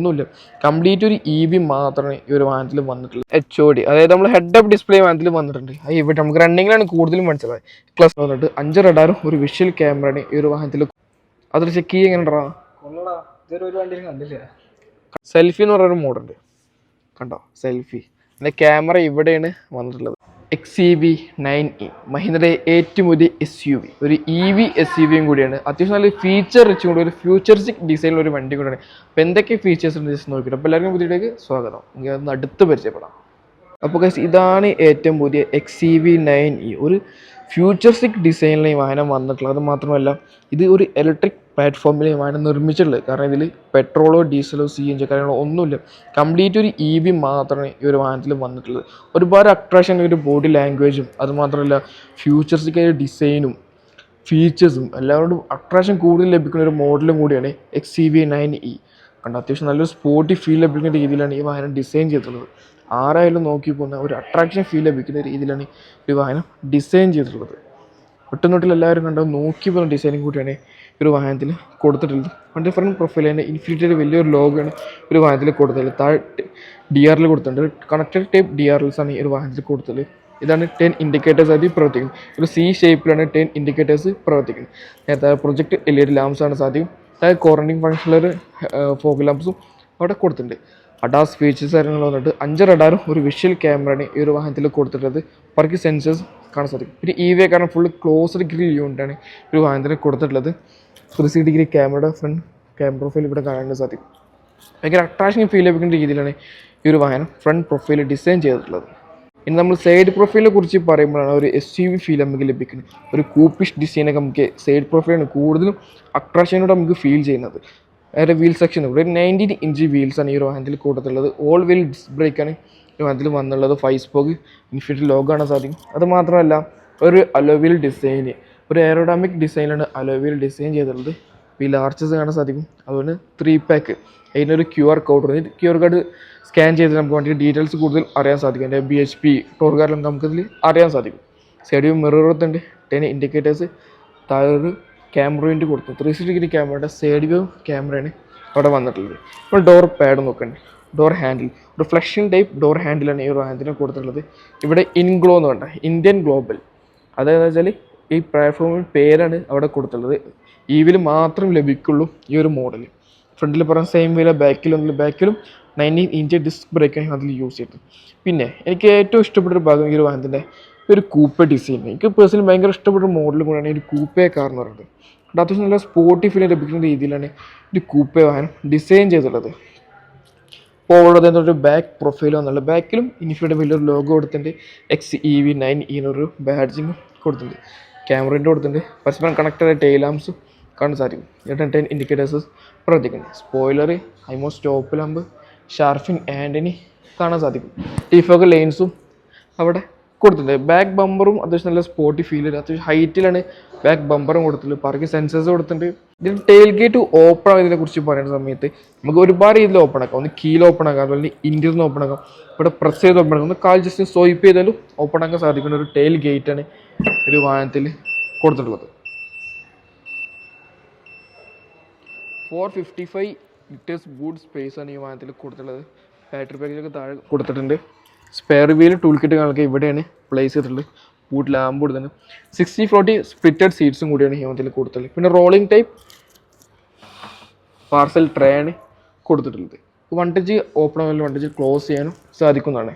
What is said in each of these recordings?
ഒന്നുമില്ല. കംപ്ലീറ്റ് ഒരു E V മാത്രമേ ഈ ഒരു വാഹനത്തിൽ വന്നിട്ടുള്ളൂ. എച്ച് ഒ ഡി അതായത് നമ്മൾ ഹെഡ് അപ്പ് ഡിസ്പ്ലേ വാഹനത്തിൽ വന്നിട്ടുണ്ട്. ഇവിടെ നമുക്ക് റണ്ണിങ്ങിലാണ് കൂടുതലും മനസ്സിലായത് പ്ലസ് വന്നിട്ട് അഞ്ച് റഡാറും ഒരു വിഷ്വൽ ക്യാമറയാണ് ഈ ഒരു വാഹനത്തിൽ അതൊരു ചെക്ക് ചെയ്യുക എങ്ങനെ കൊള്ളടാ ഇതൊരു ഒരു വണ്ടിയിലും കണ്ടില്ല. സെൽഫി എന്ന് പറയുന്ന മോഡുണ്ട് കണ്ടോ? സെൽഫി എന്റെ ക്യാമറ ഇവിടെയാണ് വന്നിട്ടുള്ളത്. X E V nine E മഹീന്ദ്രയുടെ ഏറ്റവും വലിയ എസ് യു വി ഒരു ഇ വി എസ് യു വിയും കൂടിയാണ്. അത്യാവശ്യം നല്ല ഫീച്ചർ റിച്ച് കൂടി ഒരു ഫ്യൂച്ചറിസ്റ്റിക് ഡിസൈനിലുള്ള ഒരു വണ്ടി കൂടിയാണ്. അപ്പോൾ എന്തൊക്കെ ഫീച്ചേഴ്സ് ഉണ്ട്? ജസ്റ്റ് നോക്കിയിട്ട്. അപ്പോൾ എല്ലാവർക്കും പുതിയതിലേക്ക് സ്വാഗതം. അതൊന്ന് അടുത്ത് പരിചയപ്പെടാം. അപ്പോൾ ഗൈസ് ഇതാണ് ഏറ്റവും പുതിയ X C V nine E ഒരു ഫ്യൂച്ചറിസ്റ്റിക് ഡിസൈനിൽ ഈ വാഹനം വന്നിട്ടുള്ളത്. അത് മാത്രമല്ല ഇത് ഒരു ഇലക്ട്രിക് പ്ലാറ്റ്ഫോമിൽ ഈ വാഹനം നിർമ്മിച്ചിട്ടുള്ളത്. കാരണം ഇതിൽ പെട്രോളോ ഡീസലോ സി എൻ ജി കാര്യങ്ങളോ ഒന്നുമില്ല. കംപ്ലീറ്റ് ഒരു ഇ വി മാത്രമേ ഈ ഒരു വാഹനത്തിൽ വന്നിട്ടുള്ളത്. ഒരുപാട് അട്രാക്ഷൻ ഒരു ബോഡി ലാംഗ്വേജും അതുമാത്രമല്ല ഫ്യൂച്ചറിസ്റ്റിക് ആയ ഡിസൈനും ഫീച്ചേഴ്സും എല്ലാവരോടും അട്രാക്ഷൻ കൂടുതൽ ലഭിക്കുന്ന ഒരു മോഡലും കൂടിയാണ് X C V nine E കണ്ട അത്യാവശ്യം നല്ലൊരു സ്പോർട്ടി ഫീൽ ലഭിക്കുന്ന രീതിയിലാണ് ഈ വാഹനം ഡിസൈൻ ചെയ്തിട്ടുള്ളത്. ആരായാലും നോക്കി പോകുന്ന ഒരു അട്രാക്ഷൻ ഫീൽ ലഭിക്കുന്ന രീതിയിലാണ് ഈ വാഹനം ഡിസൈൻ ചെയ്തിട്ടുള്ളത്. ഒട്ടുനോട്ടിൽ എല്ലാവരും കണ്ട നോക്കി പോകുന്ന ഡിസൈനും കൂടിയാണ് ഒരു വാഹനത്തിൽ കൊടുത്തിട്ടുള്ളത്. വണ്ടി ഫ്രണ്ട് പ്രൊഫൈൽ തന്നെ ഇൻഫിനിറ്റിയുടെ വലിയൊരു ലോഗാണ് ഒരു വാഹനത്തിൽ കൊടുത്തിട്ടുള്ളത്. താഴെ ഡി ആറിൽ കൊടുത്തിട്ടുണ്ട്. കണക്റ്റഡ് ടൈപ്പ് ഡി ആറിൽസാണ് ഈ ഒരു വാഹനത്തിൽ കൊടുത്തത് ഇതാണ് ടെൻ ഇൻഡിക്കേറ്റേഴ്സ് ആദ്യം പ്രവർത്തിക്കുന്നത്. ഒരു സി ഷേപ്പിലാണ് ടെൻ ഇൻഡിക്കേറ്റേഴ്സ് പ്രവർത്തിക്കുന്നത്. നേരത്തെ പ്രൊജക്ട് എൽ ഇ ഡി ലാംസാണ് സാധിക്കും അതായത് ക്വാറന്റൈൻ ഫംഗ്ഷനിലൊരു ഫോഗ് ലാംസും അവിടെ കൊടുത്തിട്ടുണ്ട്. അഡാസ് ഫീച്ചേഴ്സ് കാര്യങ്ങൾ വന്നിട്ട് അഞ്ച് റഡാറും ഒരു വിഷ്വൽ ക്യാമറയാണ് ഈ ഒരു വാഹനത്തിൽ കൊടുത്തിട്ടുള്ളത് പർക്ക് സെൻസേഴ്സ് കാണാൻ സാധിക്കും. പിന്നെ ഇ വേ കാരണം ഫുള്ള് ക്ലോസ്ഡ് ഗ്രിൽ യൂണിറ്റാണ് ഈ ഒരു വാഹനത്തിന് കൊടുത്തിട്ടുള്ളത്. ത്രീ സി ഡിഗ്രി ക്യാമറയുടെ ഫ്രണ്ട് ക്യാമറ പ്രൊഫൈൽ ഇവിടെ കാണാൻ സാധിക്കും. ഭയങ്കര അട്രാക്ഷൻ ഫീൽ ലഭിക്കുന്ന രീതിയിലാണ് ഈ ഒരു വാഹനം ഫ്രണ്ട് പ്രൊഫൈൽ ഡിസൈൻ ചെയ്തിട്ടുള്ളത്. ഇനി നമ്മൾ സൈഡ് പ്രൊഫൈലിനെ കുറിച്ച് പറയുമ്പോഴാണ് ഒരു എസ് യു വി ഫീൽ നമുക്ക് ലഭിക്കുന്നത്. ഒരു കൂപ്പിഷ് ഡിസൈനൊക്കെ നമുക്ക് സൈഡ് പ്രൊഫൈലാണ് കൂടുതലും അട്രാക്ഷനോട് നമുക്ക് ഫീൽ ചെയ്യുന്നത്. വേറെ വീൽ സെക്ഷൻ ഇവിടെ ഒരു നയന്റീൻ ഇഞ്ച് വീൽസാണ് ഈ ഒരു വാഹനത്തിൽ കൂട്ടത്തുള്ളത് ഓൾ വീൽ ഡിസ്ക് ബ്രേക്കാണ് ഈ വാഹനത്തിൽ വന്നുള്ളത് ഫൈവ് സ്പോക്ക് ഇൻഫിനിറ്റ് ലോഗ് കാണാൻ സാധിക്കും അത് മാത്രമല്ല ഒരു അലോവീൽ ഡിസൈൻ ഒരു എയറോഡാമിക് ഡിസൈനിലാണ് അലോവീൽ ഡിസൈൻ ചെയ്തിട്ടുള്ളത്. വീൽ ആർച്ചസ് കാണാൻ സാധിക്കും അതുപോലെ ത്രീ പാക്ക് അതിനൊരു ക്യു ആർ കോഡ് ഉണ്ട്. ക്യു ആർ കോഡ് സ്കാൻ ചെയ്ത് നമുക്ക് വേണ്ടി ഡീറ്റെയിൽസ് കൂടുതൽ അറിയാൻ സാധിക്കും. അതിന്റെ ബി എച്ച് പി ടോർകാരെല്ലാം നമുക്കിതിൽ അറിയാൻ സാധിക്കും. സൈഡിൽ മിറർ കൊടുത്തുണ്ട് ടെൻ ഇൻഡിക്കേറ്റേഴ്സ് താഴെ ഒരു ക്യാമറ വേണ്ടി കൊടുത്തു. ത്രീ സിക്സ്റ്റി ഡിഗ്രി ക്യാമറയുടെ സൈഡ് വ്യൂ ക്യാമറയാണ് അവിടെ വന്നിട്ടുള്ളത്. ഇപ്പോൾ ഡോർ പാഡ് നോക്കണ്ടേ ഡോർ ഹാൻഡിൽ ഒരു ഫ്ലഷിംഗ് ടൈപ്പ് ഡോർ ഹാൻഡിലാണ് ഈ ഒരു വാഹനത്തിന് കൊടുത്തിട്ടുള്ളത്. ഇവിടെ ഇൻഗ്ലോ എന്ന് പറഞ്ഞാൽ ഇന്ത്യൻ ഗ്ലോബൽ അതായത് വെച്ചാൽ ഈ പ്ലാറ്റ്ഫോമിൽ പേരാണ് അവിടെ കൊടുത്തിട്ടുള്ളത്. ഈ വീൽ മാത്രം ലഭിക്കുള്ളൂ ഈ ഒരു മോഡൽ ഫ്രണ്ടിൽ പറഞ്ഞ സെയിം വീല ബാക്കിലും ബാക്കിലും നയന്റീൻ ഇഞ്ച് ഡിസ്ക് ബ്രേക്കാണ് അതിൽ യൂസ് ചെയ്തത് പിന്നെ എനിക്ക് ഏറ്റവും ഇഷ്ടപ്പെട്ട ഒരു ഭാഗം ഈ ഒരു വാഹനത്തിന്റെ ഒരു കൂപ്പ ഡിസൈൻ. എനിക്ക് പേഴ്സണലി ഭയങ്കര ഇഷ്ടപ്പെട്ട മോഡൽ കൂടെയാണ് ഈ ഒരു കൂപ്പേ കാർ എന്ന് പറയുന്നത്. അത് അത്യാവശ്യം നല്ല സ്പോർട്ടി ഫീൽ ലഭിക്കുന്ന രീതിയിലാണ് ഒരു കൂപ്പേ വാഹനം ഡിസൈൻ ചെയ്തിട്ടുള്ളത്. ഇപ്പോൾ ഉള്ളത് ഒരു ബാക്ക് പ്രൊഫൈൽ വന്നുള്ളത് ബാക്കിലും ഇനിഫിയുടെ വലിയൊരു ലോഗോ കൊടുത്തിട്ടുണ്ട്. എക്സ് ഇ വി നയൻ ഈനൊരു ബാഡ്ജിങ് കൊടുത്തിട്ടുണ്ട്. ക്യാമറേന്റെ കൊടുത്തിട്ടുണ്ട്. പരസ്പരം കണക്റ്റഡ് ടെയിൽ കാണാൻ സാധിക്കും. എന്നിട്ട് ടെൻ ഇൻഡിക്കേറ്റേഴ്സ് പ്രവർത്തിക്കുന്നത് spoiler ഹൈമോ stop lamp shark fin antenna കാണാൻ സാധിക്കും. ടീഫോക്ക് ലെയിൻസും അവിടെ കൊടുത്തിട്ടുണ്ട്. ബാക്ക് ബമ്പറും അത്യാവശ്യം നല്ല സ്പോർട്ടി ഫീൽ ചെയ്ത് അത്യാവശ്യം ഹൈറ്റിലാണ് ബാക്ക് ബമ്പറും കൊടുത്തിട്ടുള്ളത്. പാർക്കിംഗ് സെൻസേഴ്സ് കൊടുത്തിട്ടുണ്ട്. ഇതിന് ടെയിൽ ഗേറ്റ് ഓപ്പൺ ആകുന്നതിനെ കുറിച്ച് പറയുന്ന സമയത്ത്. നമുക്ക് ഒരുപാട് രീതിയിൽ ഓപ്പൺ ആക്കാം. ഒന്ന് കീൽ ഓപ്പൺ ആക്കാം. അതുപോലെ ഇന്ത്യയിൽ ഓപ്പൺ ആക്കാം. ഇവിടെ പ്രസ് ചെയ്ത് ഓപ്പൺ ആക്കാം. ഒന്ന് കാൽ ജസ്റ്റ് സ്വൈപ്പ് ചെയ്താലും ഓപ്പൺ ആക്കാൻ സാധിക്കുന്ന ഒരു ടെയിൽ ഗേറ്റ് ആണ് ഒരു വാഹനത്തിൽ കൊടുത്തിട്ടുള്ളത്. Four fifty five litres space ആണ് ഈ വാഹനത്തിൽ കൊടുത്തിട്ടുള്ളത്. ബാറ്ററി പാക്കേജൊക്കെ താഴെ കൊടുത്തിട്ടുണ്ട്. സ്പെയർ വീൽ ടൂൾ കിറ്റ് ഇവിടെയാണ് പ്ലേസ് ചെയ്തിട്ടുള്ളത്. ബൂട്ട് ലാമ്പ് കൊടുത്തത് സിക്സ്റ്റി ഫോർട്ടി സ്പ്ലിറ്റഡ് സീറ്റ്സും കൂടിയാണ് വാഹനത്തിൽ കൊടുത്തിട്ടുള്ളത്. പിന്നെ റോളിംഗ് ടൈപ്പ് പാർസൽ ട്രേ ആണ് കൊടുത്തിട്ടുള്ളത്. വണ്ടിജ് ഓപ്പൺ ആയാലും വണ്ടിജ് ക്ലോസ് ചെയ്യാനും സാധിക്കുന്നതാണ്.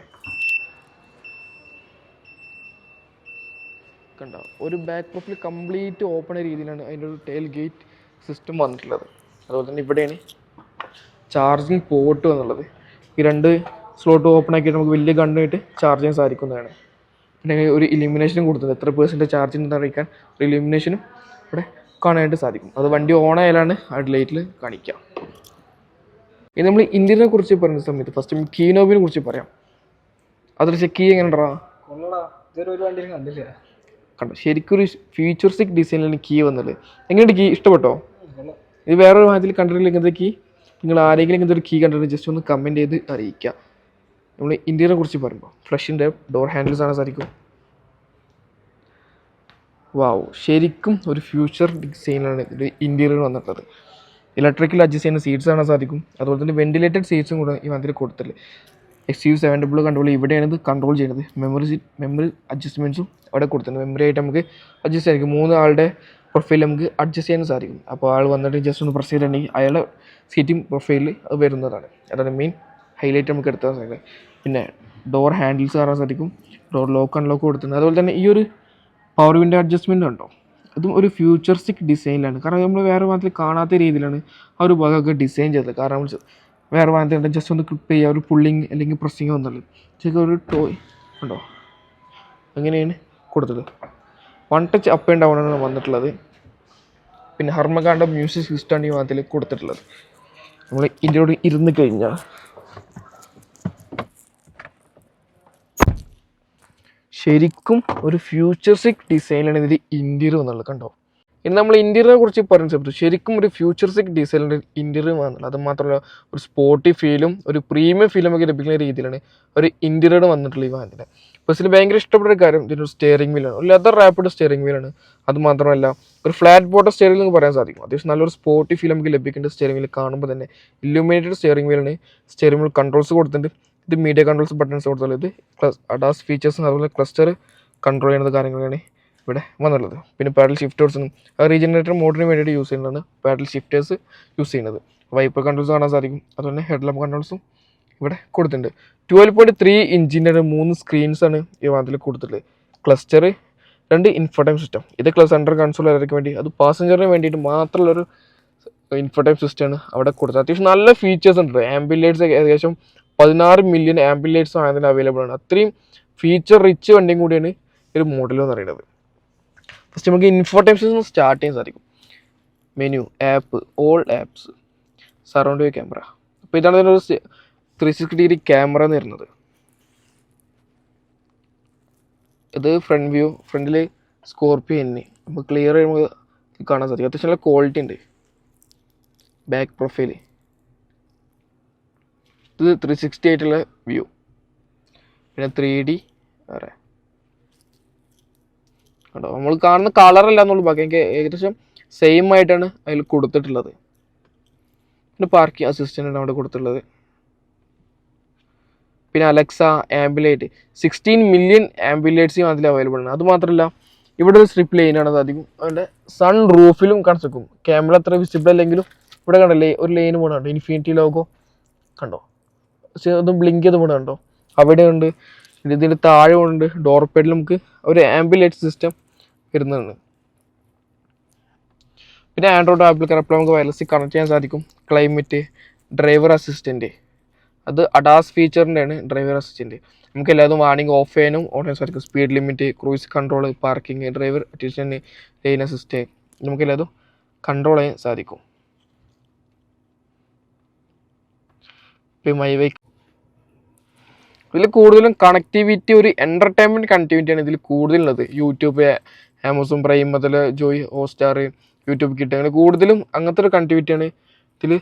കണ്ട? ഒരു ബാക്ക് പ്രൊഫിൽ കംപ്ലീറ്റ് ഓപ്പൺ രീതിയിലാണ് അതിന്റെ ഒരു ടെയിൽ ഗേറ്റ് സിസ്റ്റം വന്നിട്ടുള്ളത്. അതുപോലെ തന്നെ ഇവിടെയാണ് ചാർജിങ് പോർട്ട് എന്നുള്ളത് ഈ രണ്ട് സ്ലോട്ട് ഓപ്പൺ ആക്കിയിട്ട് നമുക്ക് വലിയ ഗണ്ണായിട്ട് ചാർജ് ചെയ്യാൻ സാധിക്കുന്നതാണ്. പിന്നെ ഒരു ഇലിമിനേഷനും കൊടുത്തിട്ടുണ്ട്. എത്ര പേഴ്സന്റ് ചാർജ് ഉണ്ടെന്ന് അറിയിക്കാൻ ഒരു ഇലിമിനേഷനും ഇവിടെ കാണാനായിട്ട് സാധിക്കും. അത് വണ്ടി ഓൺ ആയാലാണ് ആ ലൈറ്റിൽ കാണിക്കുക. ഇനി നമ്മൾ ഇന്ത്യനെ കുറിച്ച് പറയുന്ന സമയത്ത് ഫസ്റ്റ് കീനോബിനെ കുറിച്ച് പറയാം. അതിൽ ചെക്ക് ചെയ്യുക എങ്ങനെ ഉണ്ടാ കൊള്ളടാ ഒരു വണ്ടിയിലും കണ്ടില്ല? കണ്ടോ? ശരിക്കും ഒരു ഫ്യൂച്ചറിസ്റ്റിക് ഡിസൈനിലാണ് കീ വന്നത്. എങ്ങനെയുണ്ട് കീ ഇഷ്ടപ്പെട്ടോ? ഇത് വേറൊരു വാഹനത്തിൽ കണ്ടിട്ടില്ല ഇങ്ങനത്തെ കീ നിങ്ങൾ ആരെങ്കിലും ഇങ്ങനത്തെ ഒരു കീ കണ്ടിട്ട് ജസ്റ്റ് ഒന്ന് കമന്റ് ചെയ്ത് അറിയിക്കുക. നമ്മൾ ഇന്ത്യനെ കുറിച്ച് പറയുമ്പോൾ ഫ്ലഷിന്റെ ഡോർ ഹാൻഡിൽസ് ആണ് സാധിക്കും. വാവ് ശരിക്കും ഒരു ഫ്യൂച്ചർ ഡിസൈനാണ് ഇത് ഇന്റീരിയർ വന്നിട്ടുള്ളത്. ഇലക്ട്രിക്കൽ അഡ്ജസ്റ്റ് ചെയ്യുന്ന സീറ്റ്സ് കാണാൻ സാധിക്കും. അതുപോലെ തന്നെ വെന്റിലേറ്റഡ് സീറ്റ്സും കൂടെ ഈ വണ്ടിയിൽ കൊടുത്തിട്ടുണ്ട് X U seven double control ഇവിടെയാണ് ഇത് കൺട്രോൾ ചെയ്യുന്നത്. മെമ്മറി സീറ്റ് മെമ്മറി അഡ്ജസ്റ്റ്മെന്റ്സും അവിടെ കൊടുത്തിട്ടുണ്ട്. മെമ്മറി ആയിട്ട് നമുക്ക് അഡ്ജസ്റ്റ് ആയിരിക്കും മൂന്ന് ആളുടെ പ്രൊഫൈൽ നമുക്ക് അഡ്ജസ്റ്റ് ചെയ്യാൻ സാധിക്കും. അപ്പോൾ ആൾ വന്നിട്ട് ജസ്റ്റ് ഒന്ന് പ്രസ് ചെയ്തിട്ടുണ്ടെങ്കിൽ അയാളുടെ സീറ്റിംഗ് പ്രൊഫൈലിൽ അത് വരുന്നതാണ്. അതാണ് മെയിൻ ഹൈലൈറ്റ് നമുക്ക് എടുത്താൽ സാധിക്കും പിന്നെ ഡോർ ഹാൻഡിൽസ് കാണാൻ സാധിക്കും ഡോർ ലോക്ക് അൺലോക്ക് കൊടുത്തിട്ടുണ്ട്. അതുപോലെ തന്നെ ഈ ഒരു പവർ വിൻഡോ അഡ്ജസ്റ്റ്മെന്റ് ഉണ്ടോ? അതും ഒരു ഫ്യൂച്ചറിസ്റ്റിക് ഡിസൈനിലാണ് കാരണം നമ്മൾ വേറെ വാഹനത്തിൽ കാണാത്ത രീതിയിലാണ് ആ ഒരു ഭാഗമൊക്കെ ഡിസൈൻ ചെയ്തത്. കാരണം നമ്മൾ വേറെ വാഹനത്തിൽ ജസ്റ്റ് ഒന്ന് ക്ലിപ്പ് ചെയ്യുക ഒരു പുള്ളിങ് അല്ലെങ്കിൽ പ്രസ്സിങ് ഒന്നുള്ളത് ശരിക്കും ഒരു ടോയ് ഉണ്ടോ? അങ്ങനെയാണ് കൊടുത്തത്. One touch up and down ആണ് വന്നിട്ടുള്ളത്. പിന്നെ ഹർമ്മകാണ്ട മ്യൂസിക് സിസ്റ്റമാണ് ഈ വാഹനത്തിൽ കൊടുത്തിട്ടുള്ളത്. നമ്മൾ ഇതിനോട് ഇരുന്ന് കഴിഞ്ഞാൽ ശരിക്കും ഒരു ഫ്യൂച്ചറിസ്റ്റിക് ഡിസൈനാണ് ഇതിന്റെ ഇന്റീരിയർ എന്നുള്ളത് കണ്ടോ? ഇനി നമ്മൾ ഇന്റീരിയറിനെ കുറിച്ച് പറയുന്ന സമയത്ത് ശരിക്കും ഒരു ഫ്യൂച്ചറിസ്റ്റിക് ഡിസൈനിന്റെ ഇന്റീരിയർ വന്നുള്ളത് അത് മാത്രമല്ല ഒരു സ്പോർട്ടി ഫീലും ഒരു പ്രീമിയം ഫീലും ഒക്കെ ലഭിക്കുന്ന രീതിയിലാണ് ഒരു ഇന്റീരിയർ വന്നിട്ടുള്ള ഈ വാഹനത്തിന് ബസ്സിൽ ഭയങ്കര ഇഷ്ടപ്പെട്ട ഒരു കാര്യം ഇതിന്റെ സ്റ്റിയറിംഗ് വീലാണ് ഒരു ലെതർ റാപ്പിഡ് സ്റ്റിയറിംഗ് വീലാണ് അത് മാത്രമല്ല ഒരു ഫ്ലാറ്റ് ബോട്ടം സ്റ്റിയറിംഗ് എന്ന് പറയാൻ സാധിക്കും. അത്യാവശ്യം നല്ലൊരു സ്പോർട്ടി ഫീൽ നമുക്ക് ലഭിക്കേണ്ട സ്റ്റിയറിംഗ് വീൽ കാണുമ്പോൾ തന്നെ ഇല്ലുമിനേറ്റഡ് സ്റ്റിയറിംഗ് വീലാണ് സ്റ്റിയറിംഗ് വീൽ കൺട്രോൾസ് കൊടുത്തിട്ടുണ്ട്. ഇത് മീഡിയ കൺട്രോൾസ് ബട്ടൺസ് കൊടുത്തുള്ളത് ഇത് അഡാസ് ഫീച്ചേഴ്സ് അതുപോലെ ക്ലസ്റ്റർ കൺട്രോൾ ചെയ്യുന്ന കാര്യങ്ങളാണ് ഇവിടെ വന്നുള്ളത് പിന്നെ പാഡൽ ആ റീജനറേറ്റർ മോഡിന് വേണ്ടിയിട്ട് യൂസ് ചെയ്യുന്നതാണ് പാഡൽ ഷിഫ്റ്റേഴ്സ് യൂസ് ചെയ്യുന്നത്. വൈപ്പർ കൺട്രോൾസ് കാണാൻ സാധിക്കും. അതുപോലെ ഹെഡ് കൺട്രോൾസും ഇവിടെ കൊടുത്തിട്ടുണ്ട്. ട്വൽവ് പോയിന്റ് ത്രീ ഇഞ്ചിന്റെ മൂന്ന് സ്ക്രീൻസാണ് ഈ വാഹനത്തിൽ കൊടുത്തിട്ടുള്ളത്. ക്ലസ്റ്റർ രണ്ട് ഇൻഫോടൈം സിസ്റ്റം ഇത് ക്ലസ് സെൻട്രൽ കൺസോളുകാർക്ക് വേണ്ടി അത് പാസഞ്ചറിന് വേണ്ടിയിട്ട് മാത്രമുള്ളൊരു ഇൻഫോടൈം സിസ്റ്റമാണ് അവിടെ കൊടുത്തത്. അത്യാവശ്യം നല്ല ഫീച്ചേഴ്സ് ഉണ്ട്. ആംബുലൻസ് ഏകദേശം പതിനാറ് മില്യൺ ആംബുലൻസ് ആയതിന് അവൈലബിൾ ആണ്. അത്രയും ഫീച്ചർ റിച്ച് വണ്ടിയും കൂടിയാണ് ഒരു മോഡൽ എന്ന് പറയുന്നത്. ഫസ്റ്റ് നമുക്ക് ഇൻഫോർട്ടേഷൻസ് ഒന്ന് സ്റ്റാർട്ട് ചെയ്യാൻ സാധിക്കും. Menu app all apps surround camera അപ്പോൾ ഇതാണ് ഇതിന്റെ ഒരു ത്രീ സിക്സ്റ്റി ഡിഗ്രി ക്യാമറ എന്ന് വരുന്നത്. ഇത് ഫ്രണ്ട് വ്യൂ ഫ്രണ്ടിൽ സ്കോർപ്പിയോ എന്നെ നമുക്ക് ക്ലിയർ നമുക്ക് കാണാൻ സാധിക്കും. അത്യാവശ്യം നല്ല ക്വാളിറ്റി ഉണ്ട്. ബാക്ക് പ്രൊഫൈൽ ഇത് ത്രീ സിക്സ്റ്റി ആയിട്ടുള്ള വ്യൂ പിന്നെ ത്രീ ഡി കേട്ടോ നമ്മൾ കാണുന്ന കളറല്ല എന്നുള്ളൂ. ബാക്കി എനിക്ക് ഏകദേശം സെയിം ആയിട്ടാണ് അതിൽ കൊടുത്തിട്ടുള്ളത്. പിന്നെ പാർക്കിംഗ് അസിസ്റ്റന്റ് ആണ് അവിടെ കൊടുത്തിട്ടുള്ളത്. പിന്നെ അലക്സ ആംബുലേറ്റ് സിക്സ്റ്റീൻ മില്യൺ ആംബുലേറ്റ്സും അതിൽ അവൈലബിൾ ആണ്. അതുമാത്രമല്ല ഇവിടെ ഒരു സ്ട്രിപ്പ് ലൈനാണ് അത് അധികം അതിന്റെ സൺ റൂഫിലും കാണിച്ചേക്കും. ക്യാമറ അത്ര വിസിബിൾ അല്ലെങ്കിലും ഇവിടെ കണ്ടല്ലേ ഒരു ലൈൻ പോകണുണ്ട് ഇൻഫിനിറ്റി ലോഗോ കണ്ടോ? അതും ബ്ലിങ്ക് ചെയ്ത് പോകണ കണ്ടോ അവിടെയുണ്ട്. ഇതിന്റെ താഴെ ഉണ്ട് ഡോർ പേഡിൽ നമുക്ക് ഒരു ആംബുലൻസ് സിസ്റ്റം വരുന്നുണ്ട്. പിന്നെ ആൻഡ്രോയിഡ് ആപ്പിൽ കറപ്പിൽ നമുക്ക് വയർലെസ് കണക്ട് ചെയ്യാൻ സാധിക്കും. ക്ലൈമറ്റ് ഡ്രൈവർ അസിസ്റ്റന്റ് അത് അഡാസ് ഫീച്ചറിന്റെ ആണ് ഡ്രൈവർ അസിസ്റ്റന്റ് നമുക്ക് എല്ലാതും വാണിംഗ് ഓഫ് ചെയ്യാനും ഓൺ ചെയ്യാൻ സാധിക്കും. Speed limit cruise control parking driver attention lane assist നമുക്ക് എല്ലാതും കൺട്രോൾ ചെയ്യാൻ സാധിക്കും. മൈ വൈ ഇതിൽ കൂടുതലും കണക്ടിവിറ്റി ഒരു എന്റർടൈൻമെന്റ് കണക്ടിവിറ്റിയാണ് ഇതിൽ കൂടുതലുള്ളത്. യൂട്യൂബ് ആമസോൺ പ്രൈം മുതൽ ജോയ് ഹോസ്റ്റാർ യൂട്യൂബ് കിട്ടുക അങ്ങനെ കൂടുതലും അങ്ങനത്തെ ഒരു കണക്ടിവിറ്റിയാണ് ഇതിൽ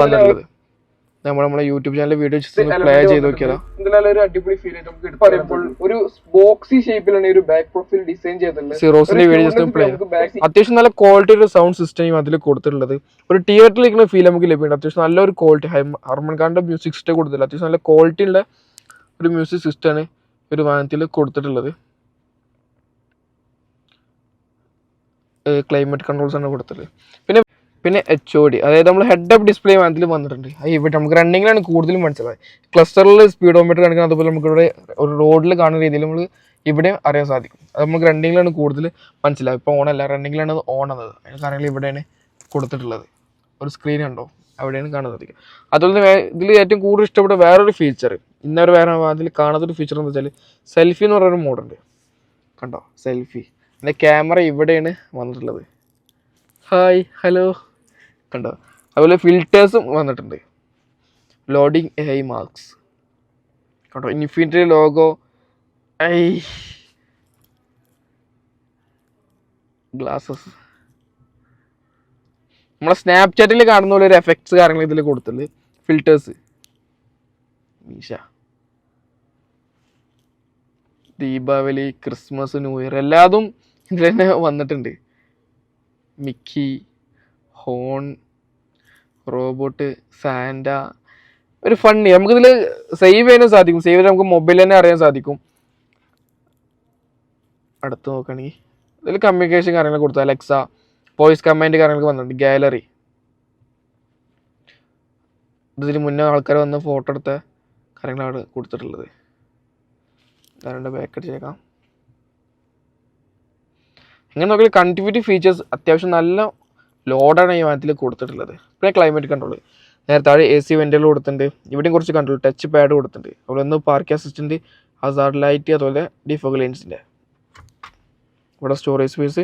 വന്നിട്ടുള്ളത്. നമ്മൾ നമ്മുടെ യൂട്യൂബ് ചാനൽ വീഡിയോ പ്ലേ ചെയ്ത് നോക്കിയതാ. ഒരു അടിപൊളി ഫീൽ പറയുമ്പോൾ ഒരു ബോക്സി ഷേപ്പിലാണ് ഒരു ബാക്ക് പ്രൊഫൈൽ ഡിസൈൻ ചെയ്തിട്ടുള്ളത്. സിറോസിന്റെ വീഡിയോ പ്ലേ അത്യാവശ്യം നല്ല ക്വാളിറ്റി ഒരു സൗണ്ട് സിസ്റ്റം അതിൽ കൊടുത്തിട്ടുള്ളത്. ഒരു തിയേറ്ററിൽ ഇരിക്കുന്ന ഫീൽ നമുക്ക് ലഭിക്കുന്നുണ്ട്. അത്യാവശ്യം നല്ലൊരു ക്വാളിറ്റി ഹർമൻ ഖാന്റെ മ്യൂസിക് സിസ്റ്റം കൊടുത്തില്ല അത്യാവശ്യം നല്ല ക്വാളിറ്റി ഉള്ള ഒരു മ്യൂസിക് സിസ്റ്റമാണ് ഒരു വാഹനത്തിൽ കൊടുത്തിട്ടുള്ളത്. ക്ലൈമറ്റ് കൺട്രോൾസ് ആണ് കൊടുത്തിട്ടുള്ളത് പിന്നെ പിന്നെ എച്ച് ഒ ഡി അതായത് നമ്മൾ ഹെഡ് അപ്പ് ഡിസ്പ്ലേ വാഹനത്തിൽ വന്നിട്ടുണ്ട്. ഇവിടെ നമുക്ക് റണ്ണിങ്ങിലാണ് കൂടുതലും മനസ്സിലായത് ക്ലസ്റ്ററിൽ സ്പീഡോമീറ്റർ കാണിക്കുന്നത് അതുപോലെ നമുക്ക് ഇവിടെ ഒരു റോഡിൽ കാണുന്ന രീതിയിൽ നമ്മൾ ഇവിടെ അറിയാൻ സാധിക്കും. അത് നമുക്ക് റണ്ണിങ്ങിലാണ് കൂടുതൽ മനസ്സിലാവും ഇപ്പോൾ ഓണല്ല റണ്ണിങ്ങിലാണ് അത് എന്നത് അതിന് കാര്യങ്ങൾ ഇവിടെയാണ് കൊടുത്തിട്ടുള്ളത്. ഒരു സ്ക്രീൻ ഉണ്ടോ? അവിടെയാണ് കാണാൻ സാധിക്കുക അതുപോലെ തന്നെ ഇതിൽ ഏറ്റവും കൂടുതൽ ഇഷ്ടപ്പെട്ട വേറൊരു ഫീച്ചർ ഇന്നൊരു വേറെ അതിൽ കാണാത്തൊരു ഫീച്ചർ എന്ന് വെച്ചാൽ സെൽഫി എന്ന് പറയുന്ന മോഡുണ്ട് കണ്ടോ? സെൽഫി എന്റെ ക്യാമറ ഇവിടെയാണ് വന്നിട്ടുള്ളത്. ഹായ് ഹലോ കണ്ടോ? അതുപോലെ ഫിൽറ്റേഴ്സും വന്നിട്ടുണ്ട്. ലോഡിങ് എ ഐ മാർക്സ് കണ്ടോ? Infinity logo I. ഗ്ലാസസ് നമ്മളെ സ്നാപ്ചാറ്റിൽ കാണുന്ന പോലെ ഒരു എഫക്ട്സ് കാര്യങ്ങൾ ഇതിൽ കൊടുത്തിട്ടുണ്ട്. ഫിൽറ്റേഴ്സ് മീശ. ദീപാവലി ക്രിസ്മസ് ന്യൂ ഇയർ എല്ലാതും ഇതിൽ തന്നെ വന്നിട്ടുണ്ട്. മിക്കി ഹോൺ റോബോട്ട് സാൻഡ ഒരു ഫണ്ണി നമുക്കിതിൽ സേവ് ചെയ്യാനും സാധിക്കും. സേവ് ചെയ്ത് നമുക്ക് മൊബൈൽ തന്നെ അറിയാൻ സാധിക്കും. അടുത്ത് നോക്കുകയാണെങ്കിൽ ഇതിൽ കമ്മ്യൂണിക്കേഷൻ കാര്യങ്ങൾ കൊടുത്തു. അലക്സ വോയിസ് കമാൻഡ് കാര്യങ്ങളൊക്കെ വന്നിട്ടുണ്ട്. ഗാലറി ഇതിന് മുന്നേ ആൾക്കാർ വന്ന് ഫോട്ടോ എടുത്ത കാര്യങ്ങളാണ് കൊടുത്തിട്ടുള്ളത്. അതിന്റെ ബാക്ക് അടിച്ചേക്കാം ഇങ്ങനെ നോക്കിയാൽ കണക്ടിവിറ്റി ഫീച്ചേഴ്സ് അത്യാവശ്യം നല്ല ലോഡാണ് ഈ വാഹനത്തിൽ കൊടുത്തിട്ടുള്ളത്. പിന്നെ ക്ലൈമറ്റ് കൺട്രോൾ നേരെ താഴെ എ സി വെന്റുകൾ കൊടുത്തിട്ടുണ്ട്. ഇവിടെയും കുറച്ച് കൺട്രോൾ ടച്ച് പാഡ് കൊടുത്തിട്ടുണ്ട്. അതുപോലെ ഒന്ന് പാർക്ക് അസിസ്റ്റന്റ് ഹസാർഡ് ലൈറ്റ് അതുപോലെ ഡിഫോഗ് ലൈൻസിന്റെ ഇവിടെ സ്റ്റോറേജ് സ്പേസ്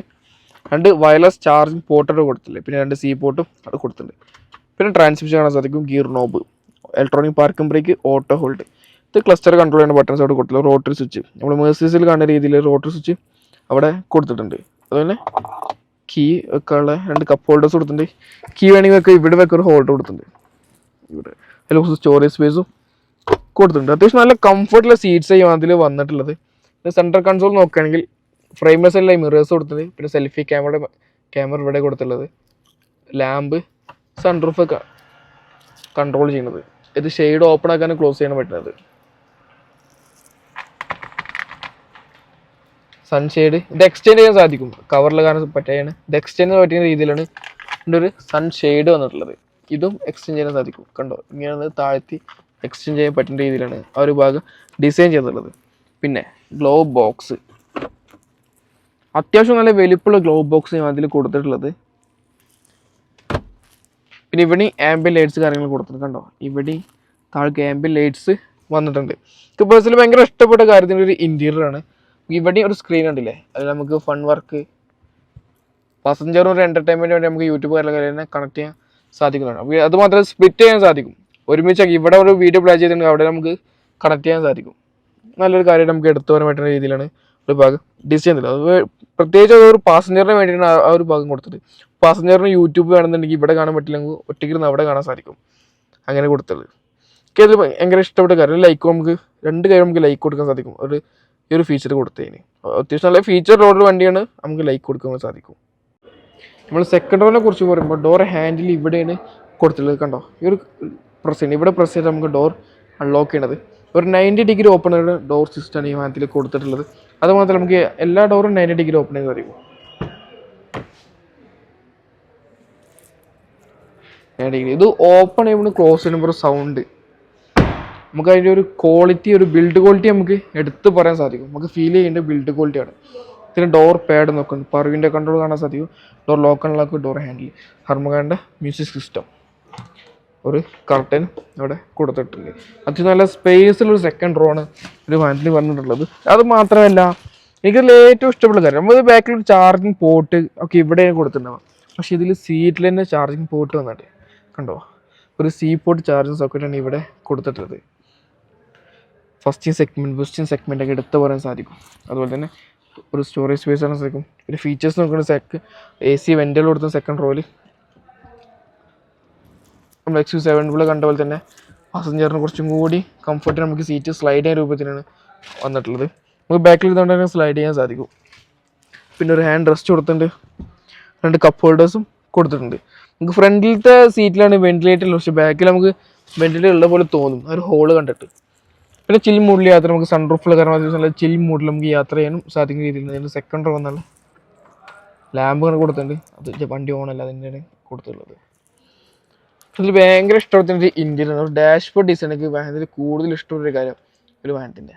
രണ്ട് വയർലെസ് ചാർജിങ് പോർട്ടർ കൊടുത്തില്ലേ പിന്നെ രണ്ട് സി പോർട്ടും അത് കൊടുത്തിട്ടുണ്ട്. പിന്നെ ട്രാൻസ്മിഷൻ കാണാൻ സാധിക്കും gear knob electronic parking brake auto hold ഇത് ക്ലസ്റ്റർ കൺട്രോൾ ചെയ്യുന്ന ബട്ടൺസ് അവിടെ കൊടുത്തില്ല റോട്ടറി സ്വിച്ച് നമ്മൾ മേഴ്സീസിൽ കാണുന്ന രീതിയിൽ റോട്ടറി സ്വിച്ച് അവിടെ കൊടുത്തിട്ടുണ്ട്. അതുപോലെ കീ വെക്കാനുള്ള രണ്ട് കപ്പ് ഹോൾഡേഴ്സ് കൊടുത്തിട്ടുണ്ട്. കീ വേണമെങ്കിൽ വെക്കുക ഇവിടെ വെക്കുക ഒരു ഹോൾഡർ കൊടുത്തിട്ടുണ്ട്. ഇവിടെ. അതിൽ കുറച്ച് സ്റ്റോറേജ് സ്പേസും കൊടുത്തിട്ടുണ്ട്. അത്യാവശ്യം നല്ല കംഫർട്ടുള്ള സീറ്റ്സ് ആയി അതിൽ വന്നിട്ടുള്ളത്. പിന്നെ സെൻട്രൽ കൺസോൾ നോക്കുകയാണെങ്കിൽ ഫ്രെയിമേഴ്സ് എല്ലാം മിറേഴ്സ് കൊടുത്തിട്ടുണ്ട് പിന്നെ സെൽഫി ക്യാമറ ക്യാമറ ഇവിടെ കൊടുത്തിട്ടുള്ളത്. ലാമ്പ് സൺറൂഫ് കൺട്രോൾ ചെയ്യുന്നത്. ഇത് ഷെയ്ഡ് ഓപ്പൺ ആക്കാനും ക്ലോസ് ചെയ്യാനും പറ്റുന്നത്. സൺഷെയ്ഡ് ഇത് എക്സ്റ്റെൻഡ് ചെയ്യാൻ സാധിക്കും. കവറിൽ കാണാൻ പറ്റിയാണ്. ഇത് എക്സ്റ്റെൻഡ് പറ്റുന്ന രീതിയിലാണ് ഇതിന്റെ ഒരു സൺഷെയ്ഡ് വന്നിട്ടുള്ളത്. ഇതും എക്സ്റ്റെൻഡ് ചെയ്യാൻ സാധിക്കും. കണ്ടോ? ഇങ്ങനെ താഴ്ത്തി എക്സ്റ്റെൻഡ് ചെയ്യാൻ പറ്റുന്ന രീതിയിലാണ് ആ ഒരു ഭാഗം ഡിസൈൻ ചെയ്തിട്ടുള്ളത്. പിന്നെ ഗ്ലോ ബോക്സ് അത്യാവശ്യം നല്ല വലിപ്പമുള്ള ഗ്ലോ ബോക്സ് ഞാൻ അതിൽ കൊടുത്തിട്ടുള്ളത്. പിന്നെ ഇവിടെ ആംബിയൻ ലൈറ്റ്സ് കാര്യങ്ങൾ കൊടുത്തിട്ടുണ്ട് കണ്ടോ? ഇവിടെ താഴേക്ക് ആംബിയൻ ലൈറ്റ്സ് വന്നിട്ടുണ്ട്. ഇത് പേഴ്സണലി ഭയങ്കര ഇഷ്ടപ്പെട്ട കാര്യത്തിന്റെ ഒരു ഇന്റീരിയർ ആണ്. ഇവിടെ ഒരു സ്ക്രീൻ ഉണ്ടല്ലേ? അതിൽ നമുക്ക് ഫൺ വർക്ക് പാസഞ്ചർ ഒരു എന്റർടൈൻമെന്റ് വേണ്ടി നമുക്ക് യൂട്യൂബ് കാര്യങ്ങളെ കണക്ട് ചെയ്യാൻ സാധിക്കുന്നതാണ്. അപ്പോൾ അത് മാത്രമേ സ്പ്ലിറ്റ് ചെയ്യാൻ സാധിക്കും. ഒരുമിച്ച് ഇവിടെ ഒരു വീഡിയോ പ്ലേ ചെയ്തിട്ടുണ്ട് അവിടെ നമുക്ക് കണക്ട് ചെയ്യാൻ സാധിക്കും. നല്ലൊരു കാര്യം നമുക്ക് എടുത്തു രീതിയിലാണ് ഒരു ഭാഗം ഡിസൈൻ ചെയ്തത് അത് പ്രത്യേകിച്ച് അത് ഒരു പാസഞ്ചറിന് വേണ്ടിയിട്ടാണ് ആ ഒരു ഭാഗം കൊടുത്തത് പാസഞ്ചറിന് യൂട്യൂബ് കാണുന്നുണ്ടെങ്കിൽ ഇവിടെ കാണാൻ പറ്റില്ലെങ്കിൽ ഒറ്റയ്ക്കിരുന്ന് അവിടെ കാണാൻ സാധിക്കും. അങ്ങനെ കൊടുത്തത്. എനിക്ക് അതിൽ ഭയങ്കര ഇഷ്ടപ്പെട്ട കാര്യം ലൈക്ക് നമുക്ക് രണ്ട് കാര്യം നമുക്ക് ലൈക്ക് കൊടുക്കാൻ സാധിക്കും. ഒരു ഈ ഒരു ഫീച്ചർ കൊടുത്തതിന്. അത്യാവശ്യം നല്ല ഫീച്ചർ റോഡ് വണ്ടിയാണ് നമുക്ക് ലൈക്ക് കൊടുക്കാൻ സാധിക്കും. നമ്മൾ സെക്കൻഡ് ഡോറിനെ കുറിച്ച് പറയുമ്പോൾ ഡോർ ഹാൻഡിൽ ഇവിടെയാണ് കൊടുത്തിട്ടുള്ളത് കണ്ടോ? ഈ ഒരു പ്രസ് ചെയ്യണം ഇവിടെ പ്രസ് ചെയ്ത് നമുക്ക് ഡോർ അൺലോക്ക് ചെയ്യണത്. ഒരു നയന്റി ഡിഗ്രി ഓപ്പൺ ആയിട്ട് ഡോർ സിസ്റ്റമാണ് ഈ വാഹനത്തിൽ കൊടുത്തിട്ടുള്ളത്. അതുമാത്രം നമുക്ക് എല്ലാ ഡോറും നയന്റി ഡിഗ്രി ഓപ്പൺ ചെയ്ത് സാധിക്കും ഡിഗ്രി ഇത് ഓപ്പൺ ചെയ്യുമ്പോൾ ക്ലോസ് ചെയ്യുമ്പോൾ സൗണ്ട് നമുക്ക് അതിന്റെ ഒരു ക്വാളിറ്റി ഒരു ബിൽഡ് ക്വാളിറ്റി നമുക്ക് എടുത്ത് പറയാൻ സാധിക്കും. നമുക്ക് ഫീൽ ചെയ്യേണ്ട ബിൽഡ് ക്വാളിറ്റിയാണ് ഇതിന് ഡോർ പാഡ് നോക്കുന്നുണ്ട് പർവിന്റെ കൺട്രോൾ കാണാൻ സാധിക്കും. Door lock unlock door handle ഹർമകാന്റെ music system ഒരു കർട്ടൻ ഇവിടെ കൊടുത്തിട്ടുണ്ട്. അത്യാവശ്യം നല്ല സ്പേസിലൊരു സെക്കൻഡ് റോ ആണ് ഒരു വാനിൽ പറഞ്ഞിട്ടുള്ളത് അത് മാത്രമല്ല എനിക്കതിൽ ഏറ്റവും ഇഷ്ടപ്പെട്ട കാര്യം നമ്മൾ ബാക്കിൽ ചാർജിങ് പോർട്ട് ഒക്കെ ഇവിടെയാണ് കൊടുത്തിട്ടുണ്ടാവുക. പക്ഷേ ഇതിൽ സീറ്റിൽ തന്നെ ചാർജിങ് പോർട്ട് വന്നിട്ട് കണ്ടോ? ഒരു സി പോർട്ട് ചാർജിങ് സോക്കറ്റാണ് ഇവിടെ കൊടുത്തിട്ടുള്ളത്. ഫസ്റ്റ് സെഗ്മെന്റ് ബുസ്റ്റിൻ സെഗ്മെന്റ് ഒക്കെ എടുത്ത് പറയാൻ സാധിക്കും. അതുപോലെ തന്നെ ഒരു സ്റ്റോറേജ് സ്പേസ് ആണ് സാധിക്കും. ഒരു ഫീച്ചേഴ്സ് നോക്കുന്ന സെക്ക് എ സി വെന്റൽ കൊടുത്ത സെക്കൻഡ് റോയിൽ നമ്മൾ എക്സ് യു സെവൻ പോലെ കണ്ട പോലെ തന്നെ പാസഞ്ചറിന് കുറച്ചും കൂടി കംഫർട്ട് നമുക്ക് സീറ്റ് സ്ലൈഡ് ചെയ്യുന്ന രൂപത്തിലാണ് വന്നിട്ടുള്ളത്. നമുക്ക് ബാക്കിൽ ഇരുന്നുകൊണ്ട് തന്നെ സ്ലൈഡ് ചെയ്യാൻ സാധിക്കും. പിന്നെ ഒരു ഹാൻഡ് റെസ്റ്റ് കൊടുത്തിട്ടുണ്ട്. രണ്ട് കപ്പ് ഹോൾഡേഴ്സും കൊടുത്തിട്ടുണ്ട്. നമുക്ക് ഫ്രണ്ടിലത്തെ സീറ്റിലാണ് വെന്റിലേറ്റർ പക്ഷേ ബാക്കിൽ നമുക്ക് വെന്റിലേറ്റർ ഉള്ള പോലെ തോന്നും. ഒരു ഹോൾ കണ്ടിട്ട്. പിന്നെ ചിൽ മൂഡിൽ യാത്ര നമുക്ക് സൺറൂഫിൽ കാരണം അത്യാവശ്യം നല്ല ചിൽ മൂഡിൽ നമുക്ക് യാത്ര ചെയ്യാനും സാധിക്കുന്ന രീതിയിൽ അതിന്റെ സെക്കൻഡ് റോ എന്നുള്ള ലാമ്പ് കൊടുത്തിട്ടുണ്ട്. അത് വണ്ടി ഓണല്ല അതിന്റെയാണ് കൊടുത്തിട്ടുള്ളത്. അതിൽ ഭയങ്കര ഇഷ്ടപ്പെടുന്ന ഇന്ത്യൻ ഡാഷ്ബോർഡ് ഡിസൈൻ എനിക്ക് വാഹനത്തിൽ കൂടുതൽ ഇഷ്ടമുള്ള ഒരു കാര്യം ഒരു വാഹനത്തിന്റെ.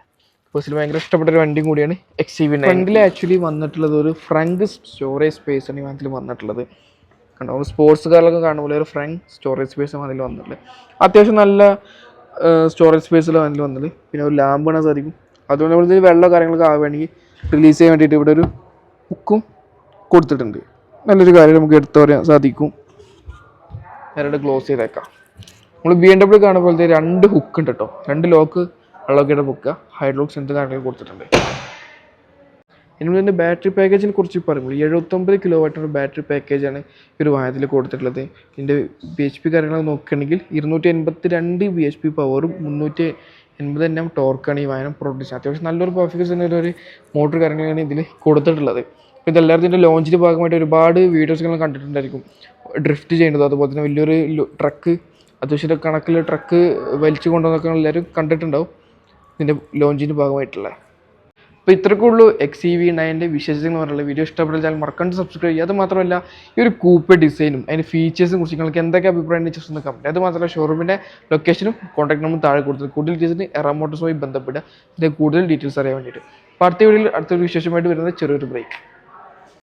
ബസ്സിൽ ഭയങ്കര ഇഷ്ടപ്പെട്ട ഒരു വണ്ടിയും കൂടിയാണ് എക്സ് വി ഫ്രണ്ടിൽ ആക്ച്വലി വന്നിട്ടുള്ളത് ഒരു ഫ്രങ്ക് സ്റ്റോറേജ് സ്പേസ് ആണ് ഈ വാഹനത്തിൽ വന്നിട്ടുള്ളത്. കണ്ടോ. സ്പോർട്സ് കാറിലൊക്കെ കാണുമ്പോൾ ഒരു ഫ്രണ്ട് സ്റ്റോറേജ് സ്പേസ് അതിൽ വന്നിട്ടുണ്ട് അത്യാവശ്യം നല്ല സ്റ്റോറേജ് സ്പേസിലും അതിൽ വന്നത് പിന്നെ ഒരു ലാമ്പ് വേണം സാധിക്കും. അതുകൊണ്ട് നമ്മൾ ഇതിൽ വെള്ളം കാര്യങ്ങളൊക്കെ ആവുകയാണെങ്കിൽ റിലീസ് ചെയ്യാൻ വേണ്ടിയിട്ട് ഇവിടെ ഒരു ഹുക്കും കൊടുത്തിട്ടുണ്ട്. നല്ലൊരു കാര്യം നമുക്ക് എടുത്തു പറയാൻ സാധിക്കും. നേരിട്ട് ക്ലോസ് ചെയ്തേക്കാം. നമ്മൾ ബി എം ഡബ്ല്യൂ കാണുന്ന പോലത്തെ രണ്ട് ഹുക്ക് ഉണ്ട് കേട്ടോ രണ്ട് ലോക്ക് വെള്ളമൊക്കെ ബുക്ക് ഹൈഡ്രോക്സ് എന്ത് കാര്യങ്ങൾ കൊടുത്തിട്ടുണ്ട്. ഇനി ഇതിന്റെ ബാറ്ററി പാക്കേജിനെ കുറിച്ച് പറയുമ്പോൾ എഴുപത്തൊമ്പത് കിലോ വാട്ടിന്റെ ബാറ്ററി പാക്കേജാണ് ഈ ഒരു വാഹനത്തിൽ കൊടുത്തിട്ടുള്ളത്. ഇതിന്റെ ബി എച്ച് പി കാര്യങ്ങൾ നോക്കുകയാണെങ്കിൽ ഇരുന്നൂറ്റി എൺപത്തി രണ്ട് ബി എച്ച് പി പവറും മുന്നൂറ്റി എൺപത് എൻ എം ടോർക്കാണ് ഈ വാഹനം പ്രൊഡ്യൂസ് അത്യാവശ്യം നല്ലൊരു പെർഫോമൻസ് ഒരു മോട്ടോർ കാര്യങ്ങളാണ് ഇതിൽ കൊടുത്തിട്ടുള്ളത്. ഇതിന്റെ ലോഞ്ചിന്റെ ഭാഗമായിട്ട് ഒരുപാട് വീഡിയോസ് നിങ്ങൾ കണ്ടിട്ടുണ്ടായിരിക്കും. ഡ്രിഫ്റ്റ് ചെയ്യുന്നത് അതുപോലെ തന്നെ വലിയൊരു ട്രക്ക് അത്യാവശ്യം കണക്കിൽ ട്രക്ക് വലിച്ചു കൊണ്ടുവന്നൊക്കെ എല്ലാവരും കണ്ടിട്ടുണ്ടാവും ഇതിന്റെ ലോഞ്ചിന്റെ ഭാഗമായിട്ടുള്ള. അപ്പോൾ ഇത്രയൊക്കെ ഉള്ളൂ എക്സ് ഇ വി നയന്റെ വിശേഷങ്ങൾ പറയുന്നത്. വീഡിയോ ഇഷ്ടപ്പെട്ടാൽ മറക്കാണ്ട് സബ്സ്ക്രൈബ് ചെയ്യുക. അത് മാത്രമല്ല ഈ ഒരു കൂപ്പ് ഡിസൈനും അതിന്റെ ഫീച്ചേഴ്സും കുറിച്ച് നിങ്ങൾക്ക് എന്തൊക്കെ അഭിപ്രായം ജസ്റ്റ് ഒന്ന് കമന്റ് അത് മാത്രമല്ല ഷോറൂമിന്റെ ലൊക്കേഷനും കോൺടാക്ട് നമ്പറും താഴെ കൊടുത്തത് കൂടുതൽ ഡീറ്റെയിൽസിന് എറ മോട്ടോഴ്സുമായി ബന്ധപ്പെടുക. ഇതിന്റെ കൂടുതൽ ഡീറ്റെയിൽസ് അറിയാൻ വേണ്ടിയിട്ട്. അപ്പോൾ അടുത്ത വീഡിയോയിൽ അടുത്തൊരു വിശേഷമായിട്ട് വരുന്നത് ചെറിയൊരു ബ്രേക്ക്